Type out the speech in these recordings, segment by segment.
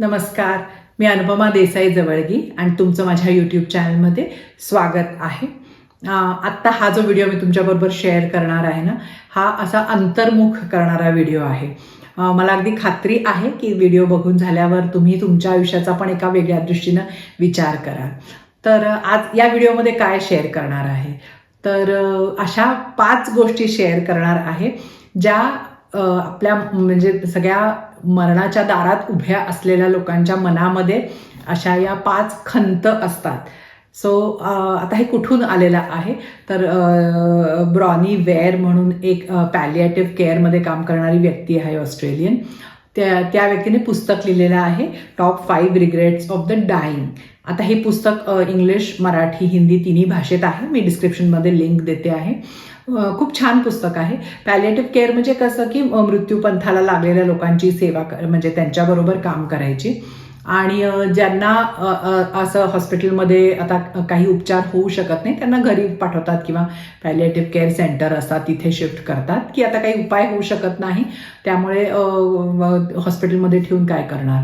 नमस्कार मी अनुपमा देसाई जवळगी आणि तुमचं माझ्या यूट्यूब चॅनलमध्ये स्वागत आहे. आत्ता हा जो व्हिडिओ मी तुमच्याबरोबर शेअर करणार आहे ना हा असा अंतर्मुख करणारा व्हिडिओ आहे. मला अगदी खात्री आहे की व्हिडिओ बघून झाल्यावर तुम्ही तुमच्या आयुष्याचा पण एका वेगळ्या दृष्टीनं विचार कराल. तर आज या व्हिडिओमध्ये काय शेअर करणार आहे? तर अशा पाच गोष्टी शेअर करणार आहे ज्या आपल्या म्हणजे सगळ्या मरणाच्या दारात उभ्या असलेल्या लोकांच्या मनामध्ये अशा या पाच खंत असतात. सो आता हे कुठून आलेलं आहे? तर ब्रॉनी वेअर म्हणून एक पॅलिएटिव्ह केअरमध्ये काम करणारी व्यक्ती आहे ऑस्ट्रेलियन. त्या त्या व्यक्तीने पुस्तक लिहिलेलं आहे top five regrets of the dying आता हे पुस्तक इंग्लिश मराठी हिंदी तिन्ही भाषेत आहे. मी डिस्क्रिप्शनमध्ये लिंक देते आहे. खूप छान पुस्तक आहे. पॅलिएटिव्ह केअर म्हणजे कसं की मृत्यूपंथाला लागलेल्या लोकांची सेवा म्हणजे त्यांच्याबरोबर काम करायची. आणि ज्यांना असं हॉस्पिटलमध्ये आता काही उपचार होऊ शकत नाही त्यांना घरी पाठवतात किंवा पॅलिएटिव्ह केअर सेंटर असतात तिथे शिफ्ट करतात की आता काही उपाय होऊ शकत नाही. त्यामुळे हॉस्पिटलमध्ये ठेवून काय करणार?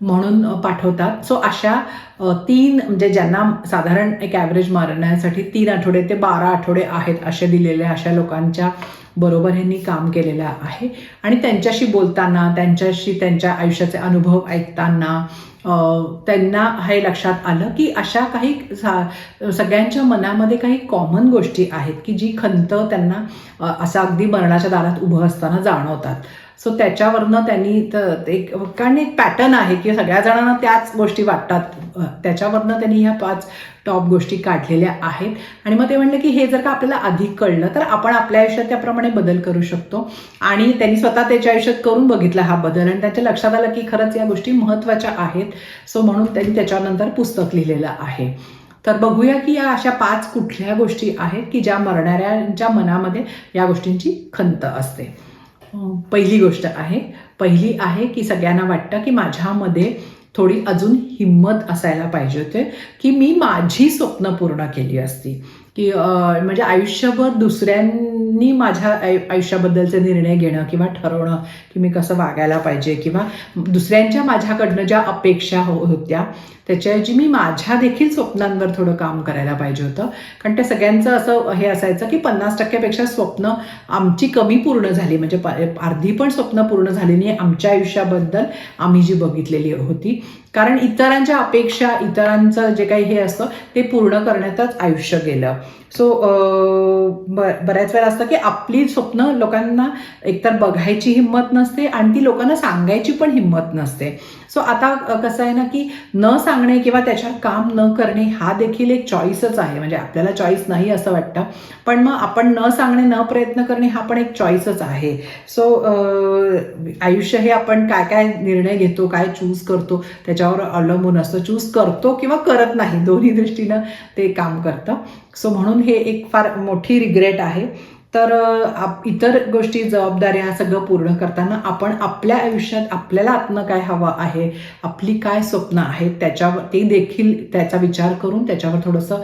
म्हणून पाठवतात. सो अशा तीन म्हणजे ज्यांना साधारण एक ॲव्हरेज मारण्यासाठी तीन आठवडे ते बारा आठवडे आहेत असे दिलेले अशा लोकांच्या बरोबर ह्यांनी काम केलेलं आहे. आणि त्यांच्याशी बोलताना त्यांच्याशी त्यांच्या आयुष्याचे अनुभव ऐकताना त्यांना हे लक्षात आलं की अशा काही सा- सगळ्यांच्या मनामध्ये काही कॉमन गोष्टी आहेत की जी खंत त्यांना असं अगदी मरणाच्या दारात उभं असताना जाणवतात. सो त्याच्यावरनं त्यांनी एक कारण एक पॅटर्न आहे की सगळ्या जणांना त्याच गोष्टी वाटतात. त्याच्यावरनं त्यांनी ह्या पाच टॉप गोष्टी काढलेल्या आहेत. आणि मग ते म्हणलं की हे जर का आपल्याला अधिक कळलं तर आपण आपल्या आयुष्यात त्याप्रमाणे बदल करू शकतो. आणि त्यांनी स्वतः त्याच्या आयुष्यात करून बघितला हा बदल. आणि त्यांच्या लक्षात आलं की खरंच या गोष्टी महत्त्वाच्या आहेत. सो म्हणून त्यांनी त्याच्यानंतर पुस्तक लिहिलेलं आहे. तर बघूया की या अशा पाच कुठल्या गोष्टी आहेत की ज्या मरणाऱ्यांच्या मनामध्ये या गोष्टींची खंत असते. पहिली गोष्ट आहे पहिली आहे की सगळ्यांना वाटतं की माझ्यामध्ये थोडी अजून हिंमत असायला पाहिजे होते की मी माझी स्वप्न पूर्ण केली असती. की म्हणजे आयुष्यभर दुसऱ्यांनी माझ्या आयुष्याबद्दलचे निर्णय घेणं किंवा ठरवणं की मी कसं वागायला पाहिजे किंवा दुसऱ्यांच्या माझ्याकडनं ज्या अपेक्षा हो होत्या त्याच्याऐवजी मी माझ्या देखील स्वप्नांवर थोडं काम करायला पाहिजे होतं. कारण ते सगळ्यांचं असं हे असायचं की पन्नास टक्क्यापेक्षा स्वप्न आमची कमी पूर्ण झाली. म्हणजे अर्धी पण स्वप्न पूर्ण झाली नाही आमच्या आयुष्याबद्दल आम्ही जी बघितलेली होती. कारण इतरांच्या अपेक्षा इतरांचं जे काही हे असतं ते पूर्ण करण्यातच आयुष्य गेलं. सो बऱ्याच वेळा असतं की आपली स्वप्न लोकांना एकतर बघायची हिंमत नसते आणि ती लोकांना सांगायची पण हिंमत नसते. सो आता कसं आहे ना की न सांगणे किंवा त्याच्यात काम न करणे हा देखील एक चॉईसच आहे. म्हणजे आपल्याला चॉईस नाही असं वाटतं. पण मग आपण न सांगणे न प्रयत्न करणे हा पण एक चॉईसच आहे. सो आयुष्य हे आपण काय काय निर्णय घेतो काय चूज करतो त्याच्यावर अवलंबून असतं. चूज करतो किंवा करत नाही दोन्ही दृष्टीनं ते काम करतं. सो म्हणून हे एक फार मोठी रिग्रेट आहे. तर आप- इतर गोष्टी जबाबदाऱ्या सगळं पूर्ण करताना आपण आपल्या आयुष्यात आपल्याला आत्म काय हवं आहे आपली काय स्वप्न आहेत त्याच्यावर ते देखील त्याचा विचार करून त्याच्यावर थोडंसं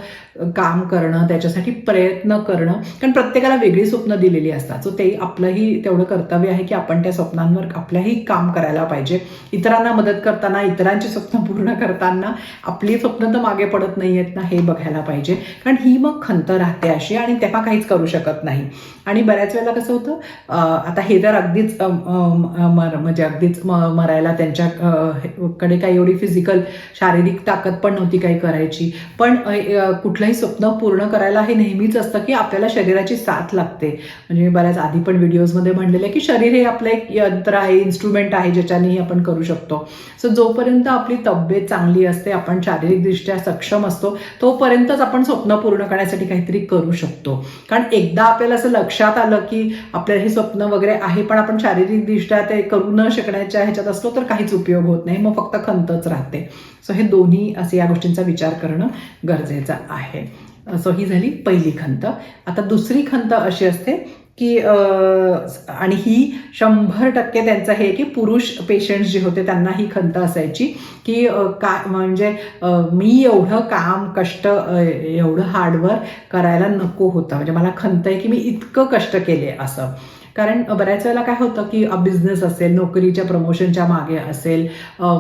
काम करणं त्याच्यासाठी प्रयत्न करणं. कारण प्रत्येकाला वेगळी स्वप्न दिलेली असतात. सो ते आपलंही तेवढं कर्तव्य आहे की आपण त्या स्वप्नांवर आपल्याही काम करायला पाहिजे. इतरांना मदत करताना इतरांची स्वप्न पूर्ण करताना आपली स्वप्न तर मागे पडत नाही आहेत ना हे बघायला पाहिजे. कारण ही मग खंत राहते अशी आणि तेव्हा काहीच करू शकत नाही. आणि बऱ्याच वेळेला कसं होतं आता हे तर अगदीच मर म्हणजे अगदीच म- मरायला त्यांच्या कडे काही एवढी फिजिकल शारीरिक ताकद पण नव्हती काही करायची. पण कुठलंही स्वप्न पूर्ण करायला हे नेहमीच असतं की आपल्याला शरीराची साथ लागते. म्हणजे मी बऱ्याच आधी पण व्हिडिओजमध्ये म्हणलेलं आहे की शरीर हे आपलं एक यंत्र आहे इन्स्ट्रुमेंट आहे ज्याच्यानेही आपण करू शकतो. सो जोपर्यंत आपली तब्येत चांगली असते आपण शारीरिकदृष्ट्या सक्षम असतो तोपर्यंतच आपण स्वप्न पूर्ण करण्यासाठी काहीतरी करू शकतो. कारण एकदा आपल्याला असं लक्षात आलं की आपल्याला हे स्वप्न वगैरे आहे पण आपण शारीरिकदृष्ट्या ते करू न शकण्याच्या ह्याच्यात असलो तर काहीच उपयोग होत नाही. मग फक्त खंतच राहते. सो हे दोन्ही असे या गोष्टींचा विचार करणं गरजेचं आहे. सो ही झाली पहिली खंत. आता दुसरी खंत अशी असते की आणि ही शंभर टक्के त्यांचं हे की पुरुष पेशंट्स जे होते त्यांना ही खंत असायची की का म्हणजे मी एवढं काम कष्ट एवढं हार्डवर्क करायला नको होतं. म्हणजे मला खंत आहे की मी इतकं कष्ट केले असं. कारण बऱ्याच वेळेला काय होतं की बिझनेस असेल नोकरीच्या प्रमोशनच्या मागे असेल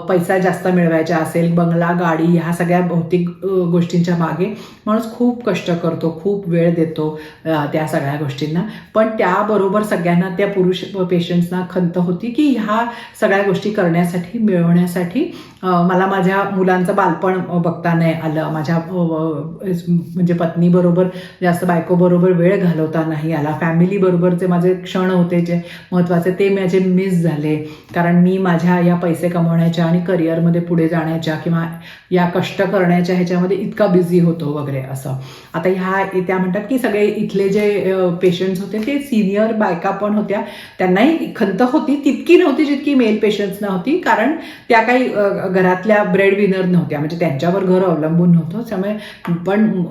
पैसा जास्त मिळवायचा असेल बंगला गाडी ह्या सगळ्या भौतिक गोष्टींच्या मागे माणूस खूप कष्ट करतो खूप वेळ देतो त्या सगळ्या गोष्टींना. पण त्याबरोबर सगळ्यांना त्या पुरुष पेशंट्सना खंत होती की ह्या सगळ्या गोष्टी करण्यासाठी मिळवण्यासाठी मला माझ्या मुलांचं बालपण बघता नाही आलं. माझ्या म्हणजे पत्नीबरोबर जास्त बायकोबरोबर वेळ घालवता नाही आला. फॅमिलीबरोबरचे माझे क्षण होते जे महत्त्वाचे ते माझे मिस झाले. कारण मी माझ्या या पैसे कमवण्याच्या आणि करिअरमध्ये पुढे जाण्याच्या किंवा या कष्ट करण्याच्या ह्याच्यामध्ये इतका बिझी होतो वगैरे असं. आता ह्या त्या म्हणतात की सगळे इथले जे पेशंट्स होते ते सिनियर बायका पण होत्या. त्यांनाही खंत होती तितकी नव्हती जितकी मेल पेशंट्सना होती कारण त्या काही घरातल्या ब्रेड विनर नव्हत्या. म्हणजे त्यांच्यावर घर अवलंबून नव्हतं. त्यामुळे पण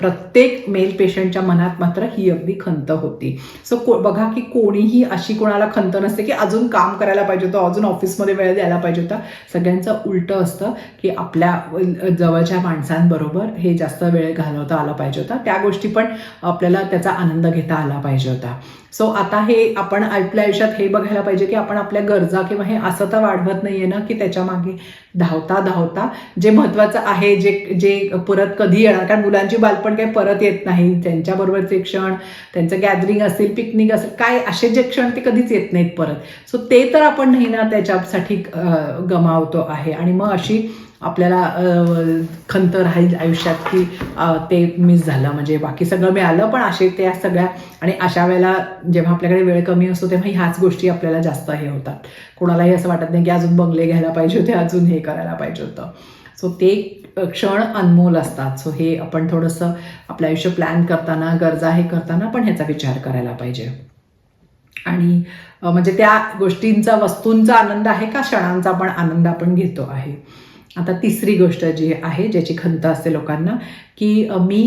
प्रत्येक मेल पेशंटच्या मनात मात्र ही अगदी खंत होती. सो को बघा की कोणीही अशी कोणाला खंत नसते की अजून काम करायला पाहिजे होतं अजून ऑफिसमध्ये वेळ द्यायला पाहिजे होता. सगळ्यांचं उलटं असतं की आपल्या जवळच्या माणसांबरोबर हे जास्त वेळ घालवता आला पाहिजे होता. त्या गोष्टी पण आपल्याला त्याचा आनंद घेता आला पाहिजे होता. सो आता हे आपण आपल्या आयुष्यात हे बघायला पाहिजे की आपण आपल्या गरजा किंवा हे असं तर वाढवत नाहीये ना की त्याच्यामागे धावता धावता जे महत्त्वाचं आहे जे जे परत कधी येणार? कारण मुलांची बालपण काही परत येत नाही. त्यांच्याबरोबरचे क्षण त्यांचं गॅदरिंग असेल पिकनिक असेल काय असे जे क्षण ते कधीच येत नाहीत परत. सो ते तर आपण नाही ना त्याच्यासाठी गमावतो आहे. आणि मग अशी आपल्याला खंत राहील आयुष्यात की ते मिस झालं. म्हणजे बाकी सगळं मिळालं पण असे त्या सगळ्या आणि अशा वेळेला जेव्हा आपल्याकडे वेळ कमी असतो तेव्हा ह्याच गोष्टी आपल्याला जास्त हे होतात. कोणालाही असं वाटत नाही की अजून बंगले घ्यायला पाहिजे होते अजून हे करायला पाहिजे होतं. सो ते क्षण अनमोल असतात. सो हे आपण थोडंसं आपलं आयुष्य प्लॅन करताना गरजा हे करताना पण ह्याचा विचार करायला पाहिजे. आणि म्हणजे त्या गोष्टींचा वस्तूंचा आनंद आहे का? क्षणांचा पण आनंद आपण घेतो आहे. आता तिसरी गोष्ट जी आहे ज्याची खंत असते लोकांना की मी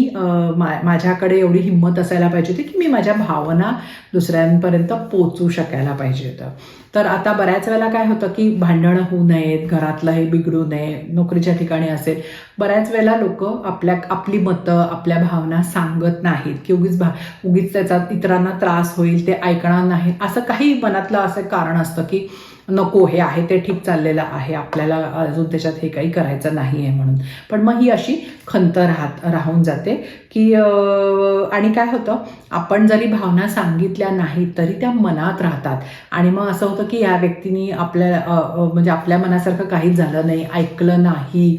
मा- माझ्याकडे एवढी हिंमत असायला पाहिजे होती की मी माझ्या भावना दुसऱ्यांपर्यंत पोचू शकायला पाहिजे होतं. तर आता बऱ्याच वेळेला काय होतं की भांडणं होऊ नयेत घरातलं हे बिघडू नये नोकरीच्या ठिकाणी असेल बऱ्याच वेळेला लोक आपल्या आपली मतं आपल्या भावना सांगत नाहीत की उगीच भा उगीच त्याचा इतरांना त्रास होईल ते ऐकणार नाही असं काही मनातलं असं कारण असतं की नको हे आहे ते ठीक चाललेलं आहे आपल्याला अजून त्याच्यात हे काही करायचं नाही आहे म्हणून. पण मग ही अशी खंत राहत राहून जाते की आणि काय होतं आपण जरी भावना सांगितल्या नाहीत तरी त्या मनात राहतात. आणि मग असं होतं की या व्यक्तीने आपल्या म्हणजे आपल्या मनासारखं काहीच झालं नाही ऐकलं नाही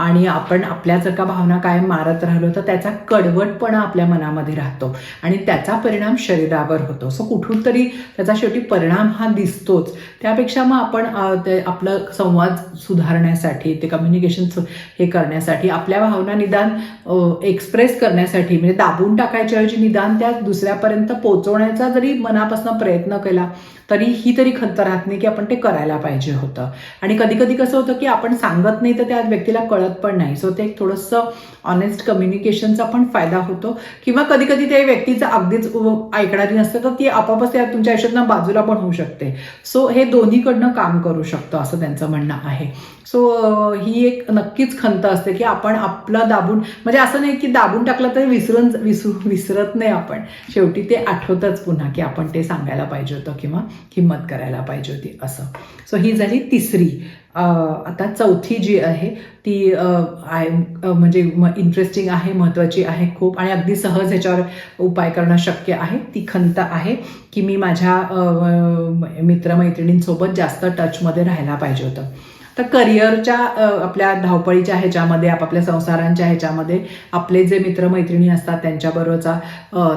आणि आपण आपल्या जर का भावना कायम मारत राहिलो तर त्याचा कडवटपणा आपल्या मनामध्ये राहतो आणि त्याचा परिणाम शरीरावर होतो. सो कुठून तरी त्याचा शेवटी परिणाम हा दिसतोच. त्यापेक्षा मग आपण ते आपलं संवाद सुधारण्यासाठी ते कम्युनिकेशन हे करण्यासाठी आपल्या भावना निदान एक्सप्रेस करण्यासाठी म्हणजे दाबून टाकायच्याऐवजी निदान त्या दुसऱ्यापर्यंत पोचवण्याचा जरी मनापासून प्रयत्न केला तरी ही तरी खंत राहत नाही की आपण ते करायला पाहिजे होतं. आणि कधी कधी कसं होतं की आपण सांगत नाही तर त्या व्यक्तीला कळत पण नाही. सो ते एक थोडंसं ऑनेस्ट कम्युनिकेशनचा पण फायदा होतो. किंवा कधी कधी त्या व्यक्तीचं अगदीच ऐकणारी नसते तर ती आपापच त्या तुमच्या आयुष्यातनं बाजूला पण होऊ शकते. सो हे दोन्हीकडनं काम करू शकतो असं त्यांचं म्हणणं आहे. सो ही एक नक्कीच खंत असते की आपण आपलं दाबून म्हणजे असं नाही की दाबून टाकलं तरी विसरून विसरू विसरत नाही आपण. शेवटी ते आठवतच पुन्हा की आपण ते सांगायला पाहिजे होतं किंवा किंमत करायला पाहिजे होती असं. सो ही झाली तिसरी. आता चौथी जी आहे ती आय म्हणजे इंटरेस्टिंग आहे महत्त्वाची आहे खूप आणि अगदी सहज ह्याच्यावर उपाय करणं शक्य आहे. ती खंत आहे की मी माझ्या मित्रमैत्रिणींसोबत जास्त टचमध्ये राहायला पाहिजे होतं. तर करिअरच्या आपल्या धावपळीच्या ह्याच्यामध्ये आपापल्या संसारांच्या ह्याच्यामध्ये आपले जे मित्रमैत्रिणी असतात त्यांच्याबरोबरचा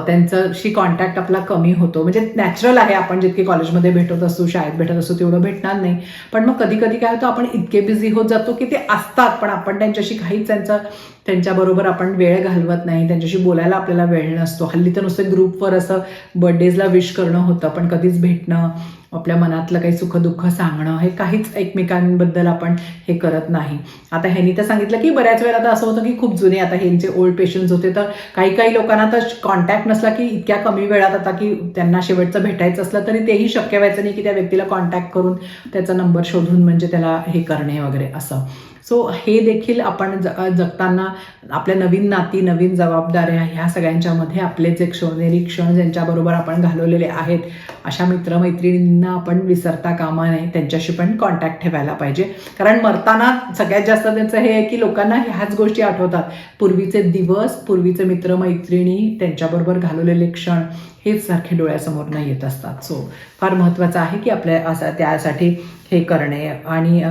त्यांच्याशी कॉन्टॅक्ट आपला कमी होतो. म्हणजे नॅचरल आहे आपण जितके कॉलेजमध्ये भेटत असू शाळेत भेटत असू तेवढं भेटणार नाही. पण मग कधी कधी काय होतं आपण इतके बिझी होत जातो की ते असतात पण आपण त्यांच्याशी काहीच त्यांचं त्यांच्याबरोबर आपण वेळ घालवत नाही त्यांच्याशी बोलायला आपल्याला वेळ नसतो. हल्ली तर नुसतं ग्रुपवर असं बर्थडेजला विश करणं होतं पण कधीच भेटणं आपल्या मनातलं काही सुखदुःख सांगणं हे काहीच एकमेकांबद्दल आपण हे करत नाही. आता ह्यांनी तर सांगितलं की बऱ्याच वेळा तर असं होतं की खूप जुने आता ह्यांचे ओल्ड पेशंट्स होते तर काही काही लोकांना तर कॉन्टॅक्ट नसला की इतक्या कमी वेळात आता की त्यांना शेवटचं भेटायचं असलं तरी तेही शक्य व्हायचं नाही की त्या व्यक्तीला कॉन्टॅक्ट करून त्याचा नंबर शोधून म्हणजे त्याला हे करणे वगैरे असं. सो हे देखील आपण ज जगताना आपल्या नवीन नाती नवीन जबाबदाऱ्या ह्या सगळ्यांच्यामध्ये आपले जे क्षणेरी क्षण ज्यांच्याबरोबर आपण घालवलेले आहेत अशा मित्रमैत्रिणींना आपण विसरता कामा नये त्यांच्याशी पण कॉन्टॅक्ट ठेवायला पाहिजे. कारण मरताना सगळ्यात जास्त त्यांचं हे आहे की लोकांना ह्याच गोष्टी आठवतात. पूर्वीचे दिवस पूर्वीचे मित्रमैत्रिणी त्यांच्याबरोबर घालवलेले क्षण हेच सारखे डोळ्यासमोर नाही येत असतात. सो फार महत्त्वाचं आहे की आपल्या असं त्यासाठी हे करणे. आणि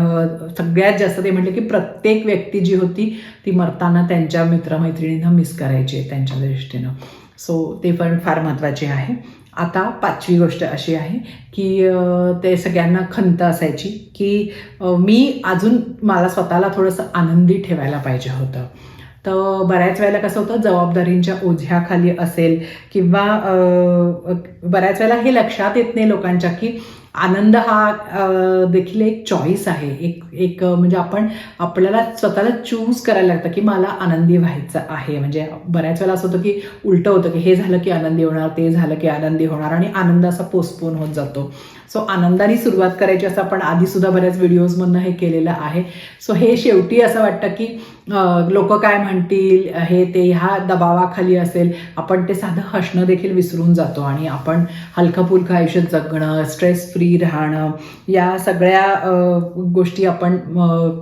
सगळ्यात जास्त ते म्हटलं की प्रत्येक व्यक्ती जी होती ती मरताना त्यांच्या मित्रमैत्रिणींना मिस करायची आहे त्यांच्या दृष्टीनं. सो ते पण फार महत्त्वाचे आहे. आता पाचवी गोष्ट अशी आहे की ते सगळ्यांना खंत असायची की मी अजून मला स्वतःला थोडंसं आनंदी ठेवायला पाहिजे होतं. तर बऱ्याच वेळेला कसं होतं जबाबदारींच्या ओझ्याखाली असेल किंवा बऱ्याच वेळेला हे लक्षात येत नाही लोकांच्या की आनंद हा देखील एक चॉईस आहे. एक एक म्हणजे आपण आपल्याला स्वतःला चूज करायला लागतं की मला आनंदी व्हायचं आहे. म्हणजे बऱ्याच वेळेला असं होतं की उलटं होतं की हे झालं की आनंदी होणार ते झालं की आनंदी होणार आणि आनंद असा पोस्टपोन होत जातो. सो आनंदाने सुरुवात करायची असं आपण आधीसुद्धा बऱ्याच व्हिडिओजमधनं हे केलेलं आहे. सो हे शेवटी असं वाटतं की लोक काय म्हणतील? हे ते ह्या दबावाखाली असेल. आपण ते साधं हसणं देखील विसरून जातो आणि आपण हलकं फुलकं आयुष्यात जगणं स्ट्रेस फ्री राहणं या सगळ्या गोष्टी आपण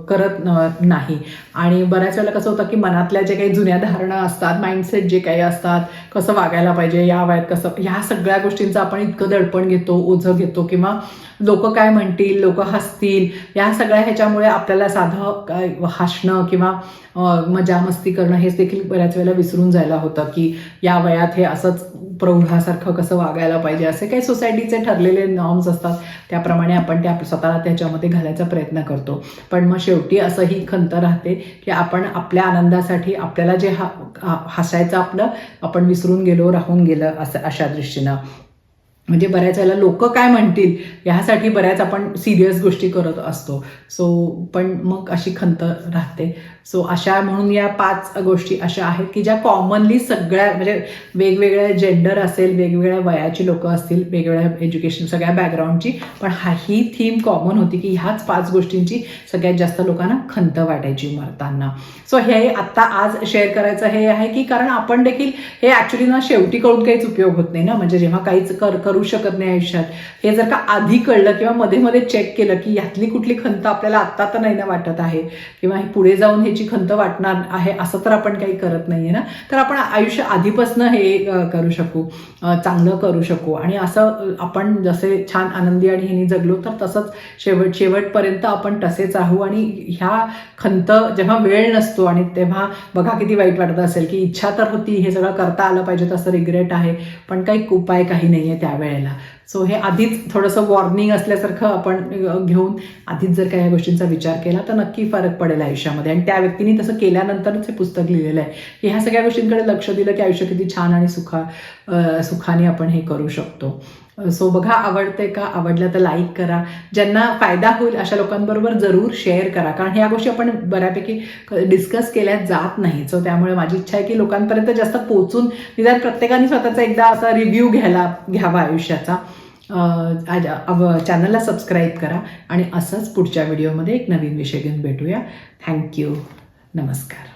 करत नाही. आणि बऱ्याच वेळेला कसं होतं की मनातल्या जे काही जुन्या धारणा असतात माइंडसेट जे काही असतात कसं वागायला पाहिजे या वयात कसं ह्या सगळ्या गोष्टींचं आपण इतकं दडपण घेतो ओझं घेतो किंवा लोक काय म्हणतील लोक हसतील या सगळ्या ह्याच्यामुळे आपल्याला साधं काय हसणं किंवा मजामस्ती मजा मस्ती करणं हेच देखील बऱ्याच वेळेला विसरून जायला होतं की या वयात हे असंच प्रौढासारखं कसं वागायला पाहिजे असे काही सोसायटीचे ठरलेले नॉर्म्स असतात. त्याप्रमाणे आपण त्या स्वतःला त्याच्यामध्ये घालायचा प्रयत्न करतो. पण मग शेवटी असंही खंत राहते की आपण आपल्या आनंदासाठी आपल्याला जे हा- हसायचं आपलं आपण विसरून गेलो राहून गेलं असं अशा दृष्टीनं. म्हणजे बऱ्याच वेळेला लोक काय म्हणतील ह्यासाठी बऱ्याच आपण सिरियस गोष्टी करत असतो. सो पण मग अशी खंत राहते. सो अशा म्हणून या पाच गोष्टी अशा आहेत की ज्या कॉमनली सगळ्या म्हणजे वेगवेगळ्या जेंडर असेल वेगवेगळ्या वयाची लोक असतील वेगवेगळ्या एज्युकेशन सगळ्या बॅकग्राऊंडची पण हा ही थीम कॉमन होती की ह्याच पाच गोष्टींची सगळ्यात जास्त लोकांना खंत वाटायची मरताना. सो हे आत्ता आज शेअर करायचं हे आहे की कारण आपण देखील हे ॲक्च्युली ना शेवटी कळून काहीच उपयोग होत नाही ना. म्हणजे जेव्हा काहीच कर करू शकत नाही आयुष्यात. हे जर का आधी कळलं किंवा मध्ये मध्ये चेक केलं की ह्यातली कुठली खंत आपल्याला आत्ता तर नाही ना वाटत आहे किंवा हे पुढे जाऊन ह्याची खंत वाटणार आहे असं तर आपण काही करत नाहीये ना. तर आपण आयुष्य आधीपासून हे करू शकू चांगलं करू शकू. आणि असं आपण जसे छान आनंदी आणि ह्यानी जगलो तर तसंच शेवट शेवटपर्यंत आपण तसेच राहू. आणि ह्या खंत जेव्हा वेळ नसतो आणि तेव्हा बघा किती वाईट वाटत असेल की इच्छा तर होती हे सगळं करता आलं पाहिजे तसं रिग्रेट आहे. पण काही उपाय काही नाही आहे वेळेला. सो हे आधीच थोडंसं वॉर्निंग असल्यासारखं आपण घेऊन आधीच जर काही या गोष्टींचा विचार केला तर नक्की फरक पडेल आयुष्यामध्ये. आणि त्या व्यक्तीने तसं केल्यानंतरच हे पुस्तक लिहिलेलं आहे. की ह्या सगळ्या गोष्टींकडे लक्ष दिलं की आयुष्य किती छान आणि सुखा सुखाने आपण हे करू शकतो. सो बघा आवडते का? आवडलं तर लाईक करा. ज्यांना फायदा होईल अशा लोकांबरोबर जरूर शेअर करा. कारण ह्या गोष्टी आपण बऱ्यापैकी डिस्कस केल्या जात नाही सो त्यामुळे माझी इच्छा आहे की लोकांपर्यंत जास्त पोचून निदान प्रत्येकाने स्वतःचा एकदा असा रिव्ह्यू घ्यायला घ्यावा आयुष्याचा. चॅनलला सबस्क्राईब करा आणि असंच पुढच्या व्हिडिओमध्ये एक नवीन विषय घेऊन भेटूया. थँक्यू नमस्कार.